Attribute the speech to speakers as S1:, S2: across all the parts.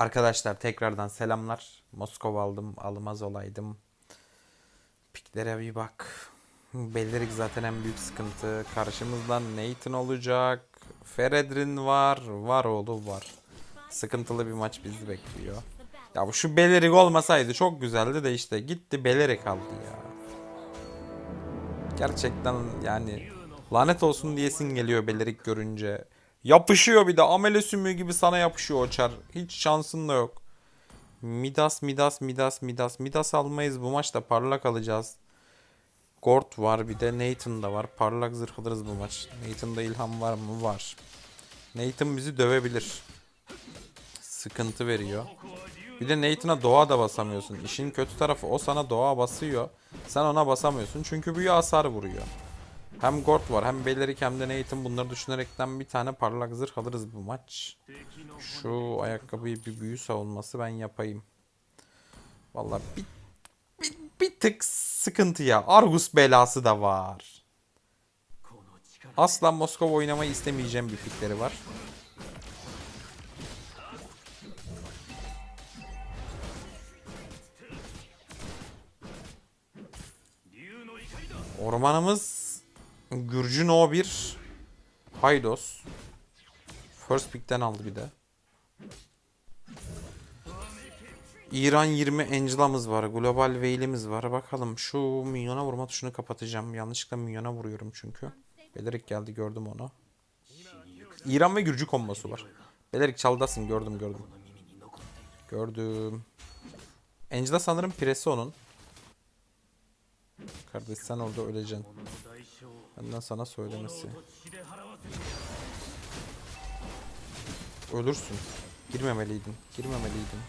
S1: Arkadaşlar tekrardan selamlar. Moskova aldım, almaz olaydım. Piklere bir bak. Belirlik zaten en büyük sıkıntı. Karşımızda Nathan olacak. Feredrin var. Var oğlu var. Sıkıntılı bir maç bizi bekliyor. Ya bu şu Belerik olmasaydı çok güzeldi de işte gitti Belerik aldı ya. Gerçekten yani lanet olsun diyesin geliyor Belerik görünce. Yapışıyor bir de amele sümüğü gibi sana yapışıyor o çar. Hiç şansın da yok. Midas, Midas, Midas, Midas. Midas almayız bu maçta parlak alacağız. Gort var bir de Nathan da var. Parlak zırh bu maç. Nathan'da ilham var mı? Var. Nathan bizi dövebilir. Sıkıntı veriyor. Bir de Nathan'a doğa da basamıyorsun. İşin kötü tarafı o sana doğa basıyor. Sen ona basamıyorsun çünkü büyü hasar vuruyor. Hem Gort var hem Belerik hem de Nathan bunları düşünerekten bir tane parlak zırh alırız bu maç. Şu ayakkabıyı bir büyü savunması ben yapayım. Vallahi bir, bir, bir tık sıkıntı ya. Argus belası da var. Asla Moskova oynamayı istemeyeceğim bir fikleri var. Ormanımız Gürcü No 1 Haydos. First pick'ten aldı bir de. İran 20 Angela'mız var. Global Veil'imiz var. Bakalım şu minyona vurma tuşunu kapatacağım. Yanlışlıkla minyona vuruyorum çünkü. Belirik geldi gördüm onu. İran ve Gürcü kombosu var. Belirik çaldasın gördüm gördüm. Gördüm. Angela sanırım piresi onun. Kardeş sen orada öleceksin. Benden sana söylemesi. Ölürsün. Girmemeliydin. Girmemeliydin.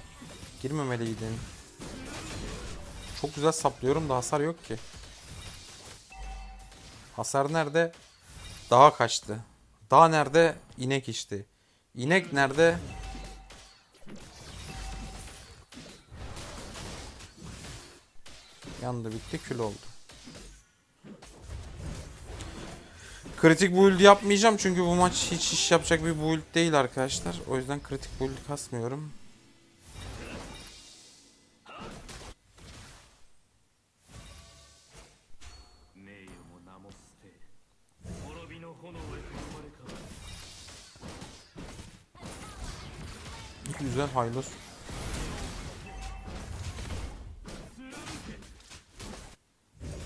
S1: Girmemeliydin. Çok güzel saplıyorum da hasar yok ki. Hasar nerede? Dağa kaçtı. Dağ nerede? İnek içti. İnek nerede? Yandı bitti kül oldu. Kritik build yapmayacağım çünkü bu maç hiç iş yapacak bir build değil arkadaşlar. O yüzden kritik build kasmıyorum. Güzel haylos.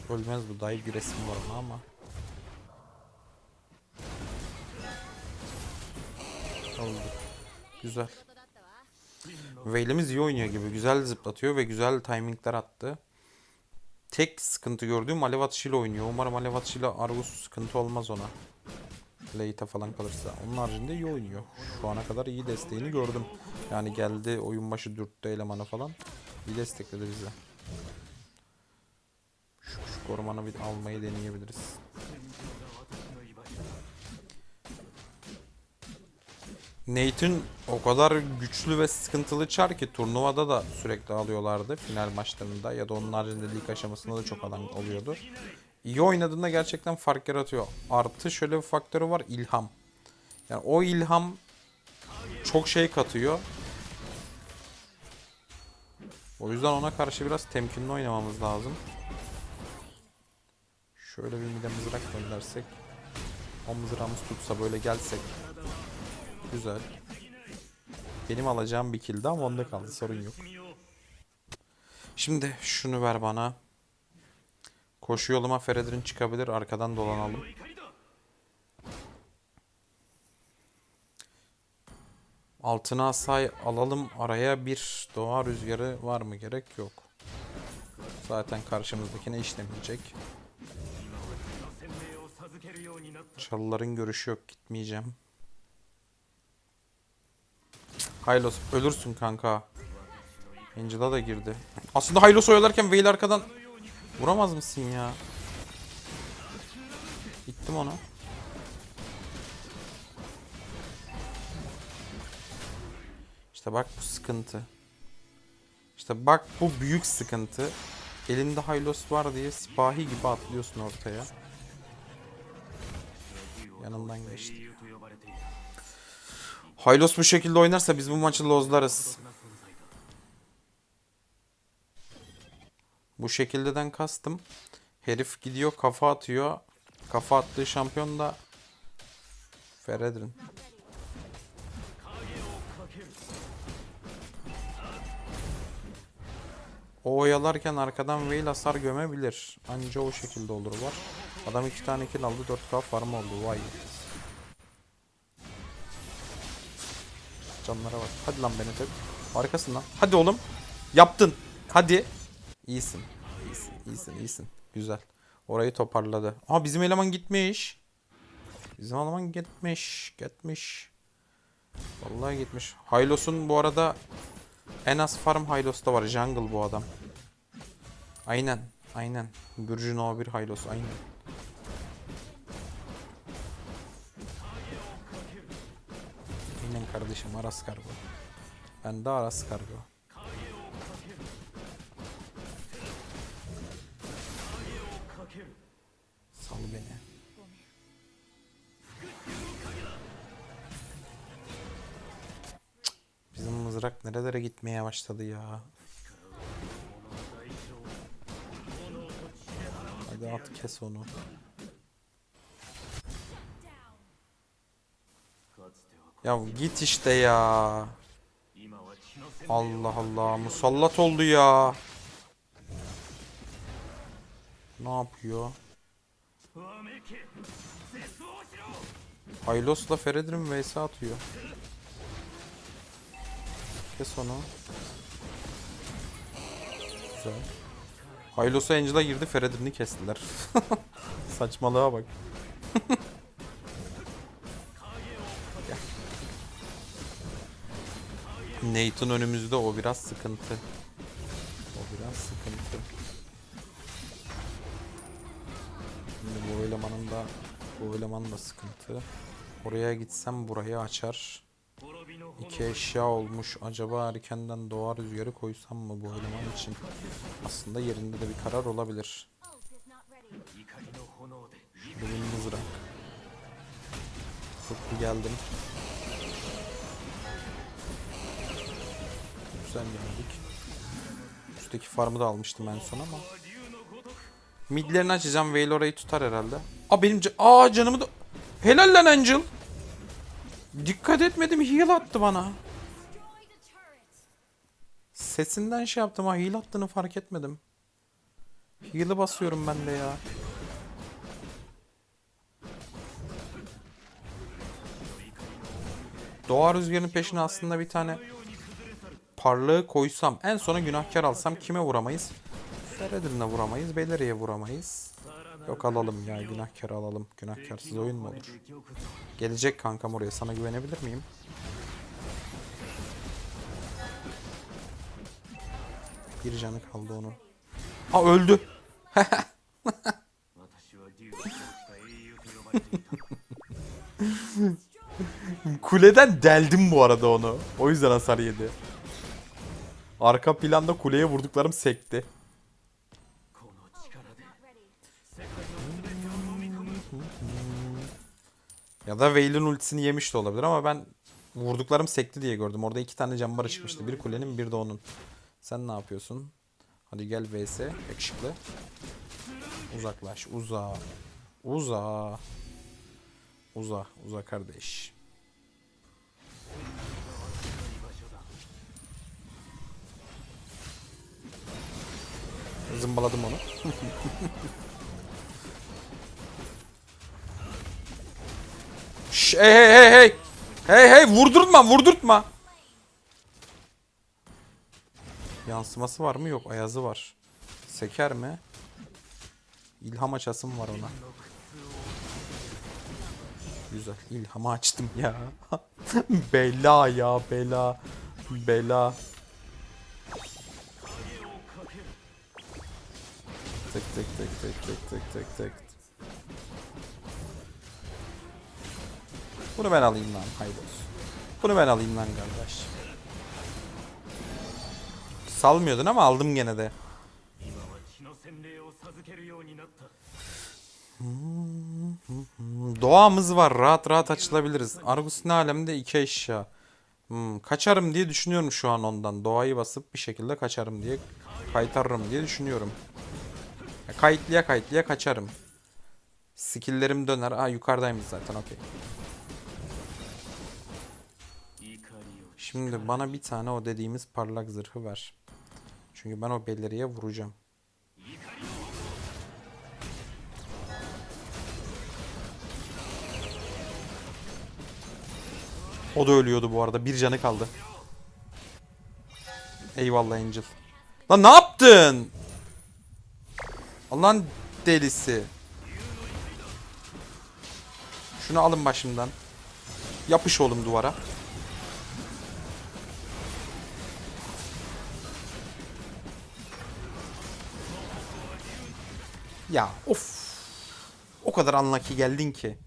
S1: Ölmez bu dayı bir resim var ama. Oldu. Güzel. Veil'imiz iyi oynuyor gibi. Güzel zıplatıyor ve güzel timingler attı. Tek sıkıntı gördüğüm alev atışıyla oynuyor. Umarım alev atışıyla Argus sıkıntı olmaz ona. Late'e falan kalırsa. Onun haricinde iyi oynuyor. Şu ana kadar iyi desteğini gördüm. Yani geldi oyun başı dürttü elemanı falan. İyi destekledi bize. Şu, şu korumanı bir almayı deneyebiliriz. Nathan o kadar güçlü ve sıkıntılı çar ki turnuvada da sürekli alıyorlardı final maçlarında ya da onun haricinde lig aşamasında da çok alan oluyordu. İyi oynadığında gerçekten fark yaratıyor. Artı şöyle bir faktörü var ilham. Yani o ilham çok şey katıyor. O yüzden ona karşı biraz temkinli oynamamız lazım. Şöyle bir mide mızrak göndersek. O mızrağımız tutsa böyle gelsek. Güzel. Benim alacağım bir kill ama onda kaldı sorun yok. Şimdi şunu ver bana. Koşu yoluma Feredrin çıkabilir. Arkadan dolanalım. Altına say alalım. Araya bir doğa rüzgarı var mı? Gerek yok. Zaten karşımızdakine işlemeyecek. Çalıların görüşü yok. Gitmeyeceğim. Hylos ölürsün kanka. Angela da girdi. Aslında Hylos oyalarken Veil arkadan vuramaz mısın ya? Gittim ona. İşte bak bu sıkıntı. İşte bak bu büyük sıkıntı. Elinde Hylos var diye sipahi gibi atlıyorsun ortaya. Yanından geçti. Haylos bu şekilde oynarsa biz bu maçı lozlarız. Bu şekildeden kastım. Herif gidiyor kafa atıyor. Kafa attığı şampiyon da Feredrin. O oyalarken arkadan Veil hasar gömebilir. Anca o şekilde olur var. Adam iki tane kill aldı 4k farm oldu vay. Canlara bak. Hadi lan beni. Harikasın lan. Hadi oğlum. Yaptın. Hadi. İyisin. İyisin. İyisin. iyisin. Güzel. Orayı toparladı. Aa bizim eleman gitmiş. Bizim eleman gitmiş. Gitmiş. Vallahi gitmiş. Hylos'un bu arada en az farm Hylos'ta var. Jungle bu adam. Aynen. Aynen. Gürcü no 1 Hylos. Aynen. Aynen kardeşim Aras Kargo. Ben de Aras Kargo. Sal beni. Bizim mızrak nerelere gitmeye başladı ya. Hadi at kes onu. Ya git işte ya. Allah Allah musallat oldu ya. Ne yapıyor? Haylos'la Feredrin vs atıyor. Kes onu. Güzel. Haylos'a Angela girdi Feredrin'i kestiler. Saçmalığa bak. Nathan önümüzde o biraz sıkıntı. O biraz sıkıntı. Şimdi bu elemanın da bu elemanın da sıkıntı. Oraya gitsem burayı açar. İki eşya olmuş. Acaba erkenden doğa rüzgarı koysam mı bu eleman için? Aslında yerinde de bir karar olabilir. Bir mızrak. Bir geldim. Güzel geldik. Üstteki farmı da almıştım en son ama. Midlerini açacağım. Veil orayı tutar herhalde. Aa benim ca Aa canımı da... Helal lan Angel. Dikkat etmedim heal attı bana. Sesinden şey yaptım ha heal attığını fark etmedim. Heal'ı basıyorum ben de ya. Doğa rüzgarının peşine aslında bir tane parlığı koysam en sona günahkar alsam kime vuramayız? Feredrin'e vuramayız. Beleri'ye vuramayız. Yok alalım ya günahkar alalım. Günahkarsız oyun mu olur? Gelecek kankam oraya sana güvenebilir miyim? Bir canı kaldı onun. Ha öldü. Kuleden deldim bu arada onu. O yüzden hasar yedi. Arka planda kuleye vurduklarım sekti. Ya da Veil'in ultisini yemiş de olabilir ama ben vurduklarım sekti diye gördüm. Orada iki tane cambara çıkmıştı. Bir kulenin bir de onun. Sen ne yapıyorsun? Hadi gel vs. Yakışıklı. Uzaklaş. Uza. Uza. Uza. Uza kardeş. Zımbaladım onu. Şş, hey hey hey hey. Hey hey vurdurtma vurdurtma. Yansıması var mı? Yok. Ayazı var. Seker mi? İlham açasım var ona. Güzel. İlhamı açtım ya. bela ya bela. Bela. Tek tek tek tek tek tek tek tek. Bunu ben alayım lan haydos. Bunu ben alayım lan kardeş. Salmıyordun ama aldım gene de. Hmm. Doğamız var. Rahat rahat açılabiliriz. Argus ne alemde iki eşya. Hmm, kaçarım diye düşünüyorum şu an ondan. Doğayı basıp bir şekilde kaçarım diye kaytarırım diye düşünüyorum. Kayıtlıya kayıtlıya kaçarım. Skill'lerim döner. Aa yukarıdaymış zaten okey. Şimdi bana bir tane o dediğimiz parlak zırhı ver. Çünkü ben o beleriye vuracağım. O da ölüyordu bu arada. Bir canı kaldı. Eyvallah Angel. Lan ne yaptın? Allah'ın delisi. Şunu alın başımdan. Yapış oğlum duvara. Ya of. O kadar unlucky geldin ki.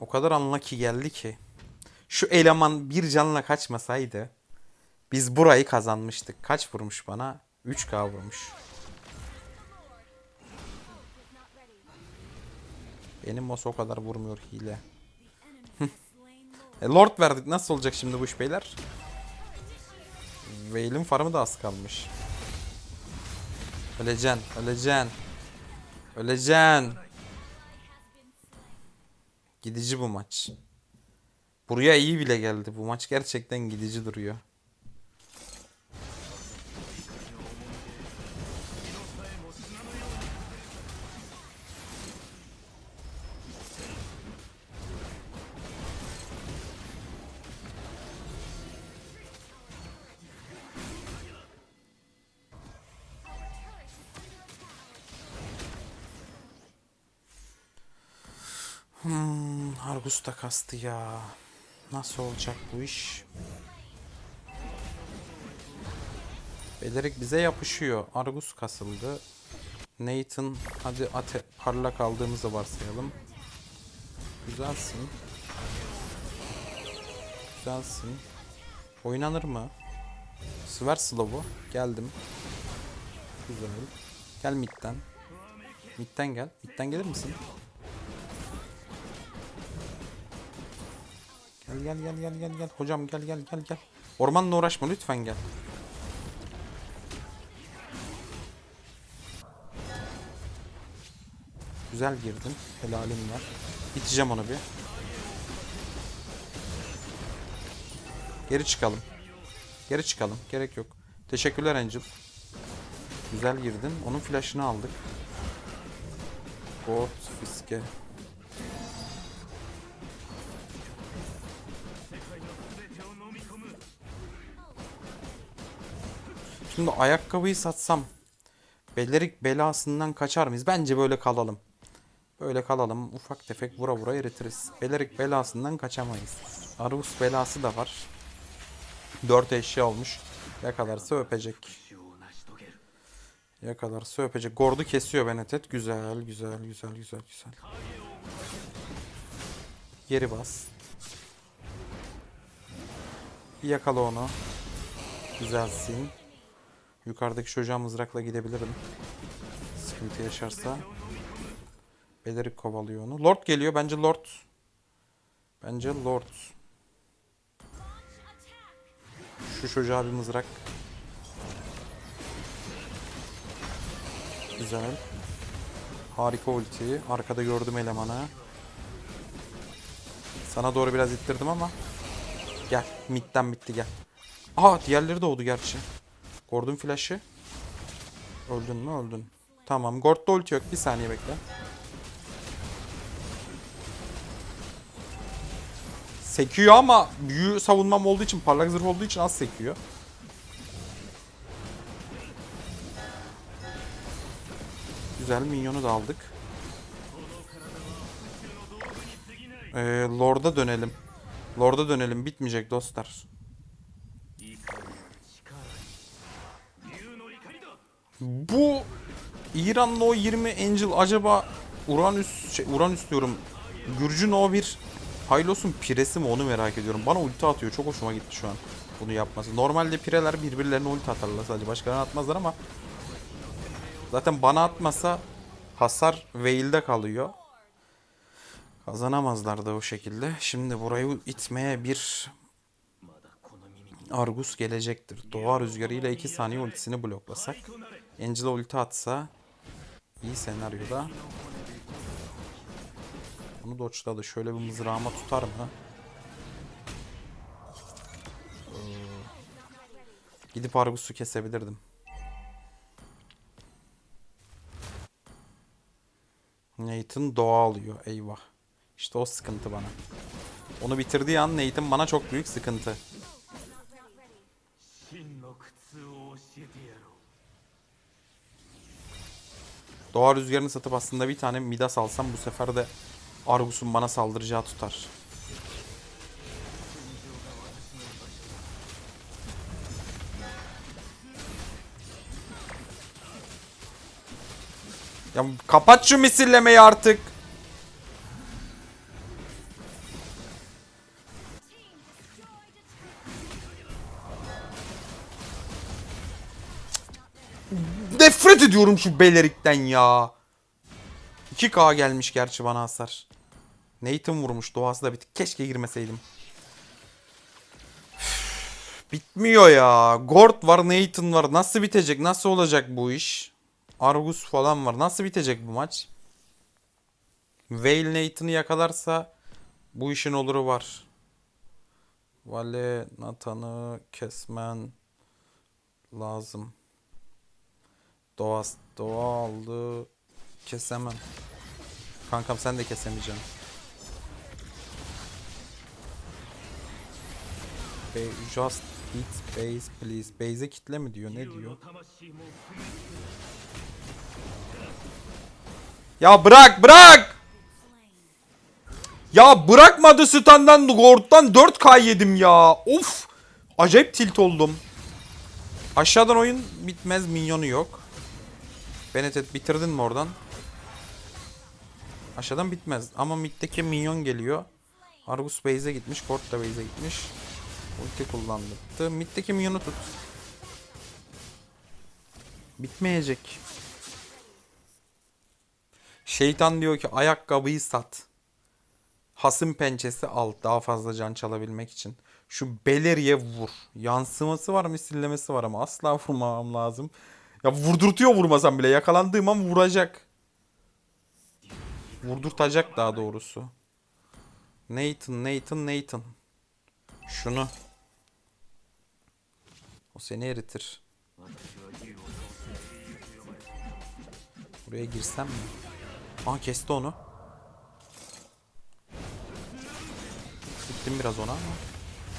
S1: O kadar unlucky geldi ki. Şu eleman bir canla kaçmasaydı biz burayı kazanmıştık. Kaç vurmuş bana? 3K vurmuş. Benim Moss o kadar vurmuyor hile. e, Lord verdik. Nasıl olacak şimdi bu iş beyler? Veil'in farmı da az kalmış. Öleceksin, öleceksin. Öleceksin. Gidici bu maç. Buraya iyi bile geldi. Bu maç gerçekten gidici duruyor. Hmm, Argus da kastı ya. Nasıl olacak bu iş? Belerik bize yapışıyor. Argus kasıldı. Nathan hadi ate parlak aldığımızı varsayalım. Güzelsin. Güzelsin. Oynanır mı? Sver slow'u. Geldim. Güzel. Gel midden. Midden gel. Midden gelir misin? Gel gel gel gel gel gel. Hocam gel gel gel gel. Ormanla uğraşma lütfen gel. Güzel girdin. Helalim var. Biteceğim onu bir. Geri çıkalım. Geri çıkalım. Gerek yok. Teşekkürler Angel. Güzel girdin. Onun flash'ını aldık. Bot, fiske. Şimdi ayakkabıyı satsam belerik belasından kaçar mıyız? Bence böyle kalalım. Böyle kalalım. Ufak tefek vura vura eritiriz. Belerik belasından kaçamayız. Arus belası da var. Dört eşya olmuş. Yakalarsa öpecek. Yakalarsa öpecek. Gordu kesiyor Benetet. Güzel, güzel, güzel, güzel, güzel. Geri bas. Yakala onu. Güzelsin. Yukarıdaki çocuğa mızrakla gidebilirim. Sıkıntı yaşarsa. Belerik kovalıyor onu. Lord geliyor. Bence Lord. Bence Lord. Şu çocuğa bir mızrak. Güzel. Harika ulti. Arkada gördüm elemanı. Sana doğru biraz ittirdim ama. Gel. Midden bitti gel. Aha diğerleri doğdu gerçi. Gordon flash'ı. Öldün mü? Öldün. Tamam. Gord'da ulti yok. Bir saniye bekle. Sekiyor ama büyü savunmam olduğu için parlak zırh olduğu için az sekiyor. Güzel minyonu da aldık. Ee, Lord'a dönelim. Lord'a dönelim. Bitmeyecek dostlar. İranlı o 20 Angel acaba Uranüs şey Uranüs diyorum. Gürcü No 1 Haylos'un piresi mi onu merak ediyorum. Bana ulti atıyor. Çok hoşuma gitti şu an bunu yapması. Normalde pireler birbirlerine ulti atarlar sadece. Başkalarına atmazlar ama zaten bana atmasa hasar Veil'de kalıyor. Kazanamazlar da o şekilde. Şimdi burayı itmeye bir Argus gelecektir. Doğa rüzgarıyla 2 saniye ultisini bloklasak. Angela ulti atsa iyi senaryoda. Onu dodge'ladı. Şöyle bir mızrağıma tutar mı? Ee, Gidip Argus'u kesebilirdim. Nathan doğa alıyor. Eyvah. İşte o sıkıntı bana. Onu bitirdiği an Nathan bana çok büyük sıkıntı. Doğa rüzgarını satıp aslında bir tane Midas alsam bu sefer de Argus'un bana saldıracağı tutar. Ya kapat şu misillemeyi artık. Ediyorum şu belerikten ya. 2K gelmiş gerçi bana hasar. Nathan vurmuş doğası da bitik. Keşke girmeseydim. Bitmiyor ya. Gord var, Nathan var. Nasıl bitecek? Nasıl olacak bu iş? Argus falan var. Nasıl bitecek bu maç? Vale Nathan'ı yakalarsa bu işin oluru var. Vale Nathan'ı kesmen lazım. Doğa, doğa aldı. Kesemem. Kankam sen de kesemeyeceksin. Be just hit base please. Base'e kitle mi diyor? Ne diyor? Ya bırak bırak. Ya bırakmadı stand'dan Gord'dan 4K yedim ya. Of. Acayip tilt oldum. Aşağıdan oyun bitmez minyonu yok. Benettet bitirdin mi oradan? Aşağıdan bitmez ama middeki minyon geliyor. Argus base'e gitmiş, Gord da base'e gitmiş. Ulti kullandırdı. Middeki minyonu tut. Bitmeyecek. Şeytan diyor ki ayakkabıyı sat. Hasım pençesi al daha fazla can çalabilmek için. Şu beleriye vur. Yansıması var misillemesi var ama asla vurmamam lazım. Ya vurdurtuyor vurmasam bile yakalandığım an vuracak. Vurdurtacak daha doğrusu. Nathan, Nathan, Nathan. Şunu. O seni eritir. Buraya girsem mi? Aa kesti onu. Gittim biraz ona ama.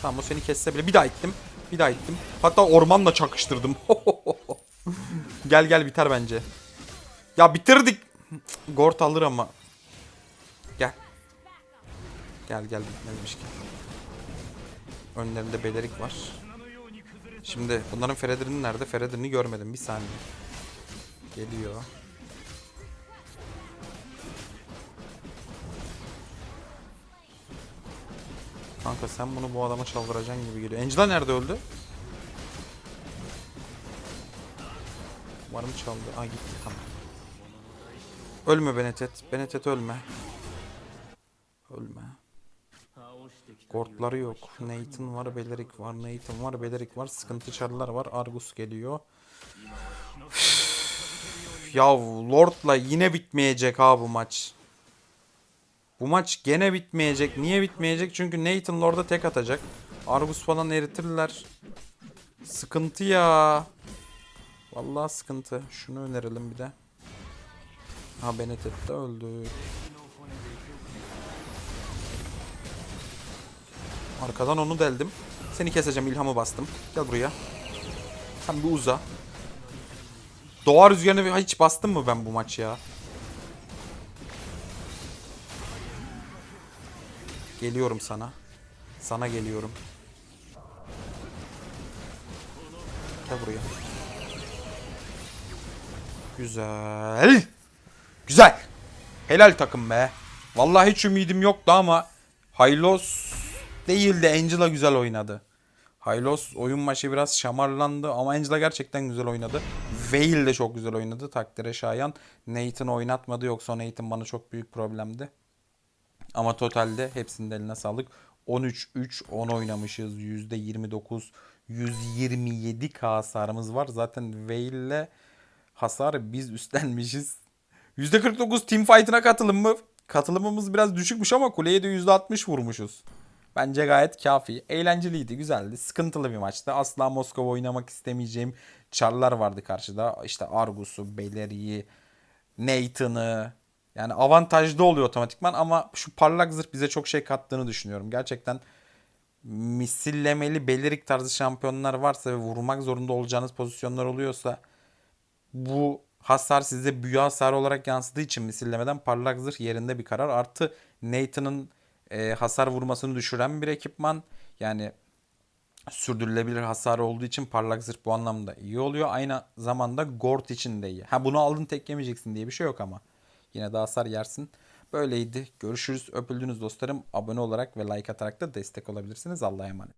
S1: Tamam o seni kesse bile. Bir daha ittim. Bir daha ittim. Hatta ormanla çakıştırdım. gel gel biter bence. Ya bitirdik. Gort alır ama. Gel. Gel gel bitmezmiş ki. Önlerinde belerik var. Şimdi bunların Feridrin'i nerede? Feridrin'i görmedim. Bir saniye. Geliyor. Kanka sen bunu bu adama çaldıracaksın gibi geliyor. Angela nerede öldü? Var çaldı? Aa gitti tamam. Ölme Benetet. Benetet ölme. Ölme. Kortları yok. Nathan var, Belerik var, Nathan var, Belerik var. Sıkıntı çarlar var. Argus geliyor. ya Lord'la yine bitmeyecek ha bu maç. Bu maç gene bitmeyecek. Niye bitmeyecek? Çünkü Nathan Lord'a tek atacak. Argus falan eritirler. Sıkıntı ya. Vallahi sıkıntı. Şunu önerelim bir de. Ha Benedetta de öldü. Arkadan onu deldim. Seni keseceğim ilhamı bastım. Gel buraya. Sen bir uza. Doğa rüzgarını hiç bastım mı ben bu maç ya? Geliyorum sana. Sana geliyorum. Gel buraya. Güzel. Güzel. Helal takım be. Vallahi hiç ümidim yoktu ama Hylos değil de Angela güzel oynadı. Hylos oyun maçı biraz şamarlandı ama Angela gerçekten güzel oynadı. Veil de çok güzel oynadı takdire şayan. Nathan oynatmadı yoksa Nathan bana çok büyük problemdi. Ama totalde hepsinin eline sağlık. 13-3-10 oynamışız. %29 127k hasarımız var. Zaten Veil'le hasarı biz üstlenmişiz. %49 team fight'ına katılım mı? Katılımımız biraz düşükmüş ama kuleye de %60 vurmuşuz. Bence gayet kafi. Eğlenceliydi, güzeldi. Sıkıntılı bir maçtı. Asla Moskova oynamak istemeyeceğim çarlar vardı karşıda. İşte Argus'u, Beleri'yi, Nathan'ı. Yani avantajlı oluyor otomatikman ama şu parlak zırh bize çok şey kattığını düşünüyorum. Gerçekten misillemeli belirik tarzı şampiyonlar varsa ve vurmak zorunda olacağınız pozisyonlar oluyorsa bu hasar size büyü hasarı olarak yansıdığı için misillemeden parlak zırh yerinde bir karar. Artı Nathan'ın e, hasar vurmasını düşüren bir ekipman. Yani sürdürülebilir hasarı olduğu için parlak zırh bu anlamda iyi oluyor. Aynı zamanda Gort için de iyi. Ha bunu aldın tek yemeyeceksin diye bir şey yok ama. Yine de hasar yersin. Böyleydi. Görüşürüz. Öpüldünüz dostlarım. Abone olarak ve like atarak da destek olabilirsiniz. Allah'a emanet.